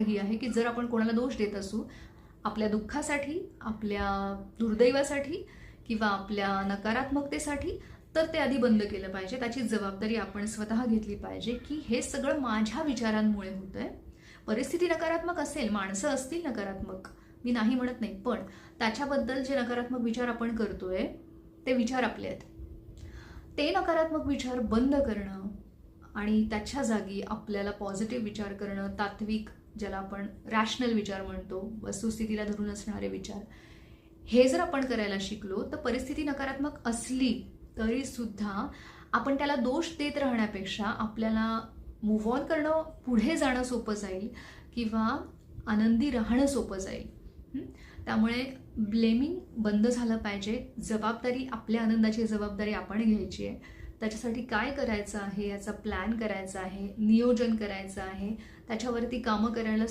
ही आहे की जर आपण कोणाला दोष देत असू आपल्या दुःखासाठी आपल्या दुर्दैवासाठी किंवा आपल्या नकारात्मकतेसाठी तर ते आधी बंद केलं पाहिजे. त्याची जबाबदारी आपण स्वतः घेतली पाहिजे की हे सगळं माझ्या विचारांमुळे होतंय. परिस्थिती नकारात्मक असेल माणसं असतील नकारात्मक मी नाही म्हणत नाही पण त्याच्याबद्दल जे नकारात्मक विचार आपण करतोय ते विचार आपले आहेत. ते नकारात्मक विचार बंद करणं आणि त्याच्या जागी आपल्याला पॉझिटिव्ह विचार करणं तात्विक ज्याला आपण रॅशनल विचार म्हणतो वस्तुस्थितीला धरून असणारे विचार हे जर आपण करायला शिकलो तर परिस्थिती नकारात्मक असली तरीसुद्धा आपण त्याला दोष देत राहण्यापेक्षा आपल्याला मूव्ह ऑन करणं पुढे जाणं सोपं जाईल किंवा आनंदी राहणं सोपं जाईल. त्यामुळे ब्लेमिंग बंद झालं पाहिजे जबाबदारी आपल्या आनंदाची जबाबदारी आपण घ्यायची आहे. त्याच्यासाठी काय करायचं आहे याचा प्लॅन करायचा आहे नियोजन करायचं आहे त्याच्यावरती कामं करायला